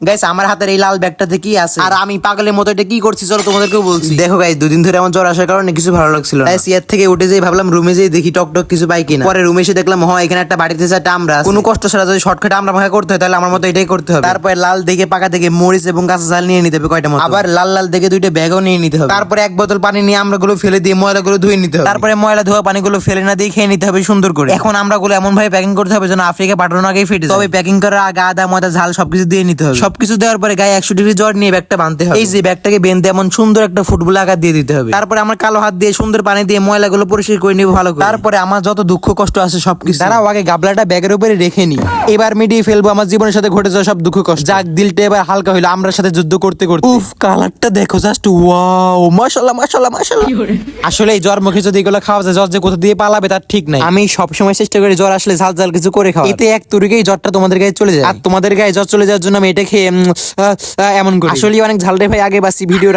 Guys আমার হাতের এই লাল ব্যাগটাতে কি আছে? আর আমি পাগলের মতো এটা কি করছি? চলো তোমাদেরকেও বলছি। দেখো গাইস দুদিন ধরে আমার জ্বর আসার কারণে কিছু ভালো লাগছিল না। সিয়ার থেকে উঠে যেই ভাবলাম রুমে যেয়ে দেখি টক টক কিছু পাই কিনা। পরে রুমে এসে দেখলাম হয় এখানে একটা বাড়িতে চারটা আমরা। কোনো কষ্ট ছাড়া যদি শর্টকাট আমরা ভাঙা করতে হয় তাহলে আমার মতো এটাই করতে হবে। তারপরে লাল দেখে পাকা দেখে মরিচ এবং কাঁচা ঝাল নিয়ে নিতে হবে কয়টা মতো। আবার লাল লাল দেখে দুইটা ব্যাগও নিয়ে নিতে হবে। তারপরে এক বোতল পানি নিয়ে আমরা গুলো ফেলে দিয়ে ময়লাগুলো ধুয়ে নিতে হবে। তারপরে ময়লা ধোয়া পানিগুলো ফেলে না দিয়ে খেয়ে নিতে হবে সুন্দর করে। এখন আমরা গুলো এমন ভাবে প্যাকিং করতে হবে যেন আফ্রিকা পাঠানোর আগেই ফেটে। তবে প্যাকিং করার আগে আদা ময়দা ঝাল সবকিছু দিয়ে নিতে হবে। সবকিছু দেওয়ার পরে গায়ে একশো ডিগ্রি জ্বর নিয়ে ব্যাগটা বাঁধতে হবে। এই যে ব্যাগটাকে বেঁধে এমন সুন্দর একটা ফুটবল আঘাত দিয়ে দিতে হবে। তারপরে আমার কালো হাত দিয়ে সুন্দর পানি দিয়ে ময়লাগুলো পরিষ্কার করে নিব ভালো করে। তারপরে আমার যত দুঃখ কষ্ট আছে সবকিছু। তারাও আগে গাবলাটা ব্যাগের উপরে রেখে নি। এবার মিটিয়ে ফেলব আমার জীবনের সাথে ঘটে যাওয়া সব দুঃখ কষ্ট। যাক দিলটা এবার হালকা হইল আমরা সাথে যুদ্ধ করতে করতে। উফ কালারটা দেখো জাস্ট ওয়াও মাশাআল্লাহ মাশাআল্লাহ মাশাআল্লাহ। আসলে এই জ্বর মুখে যদি এগুলো খাওয়া যায় জ্বর যে কোথা দিয়ে পালাবে তার ঠিক নাই। আমি সবসময় চেষ্টা করি জ্বর আসলে ঝাল ঝাল কিছু করে খাওয়া এতে এক তুরিকেই জ্বরটা তোমাদের গায়ে চলে যায়। আর তোমাদের গায়ে জ্বর চলে যাওয়ার জন্য আমি এটা এমন করি। আসলে অনেক ঝাল রে ভাই আগে বাসি ভিডিও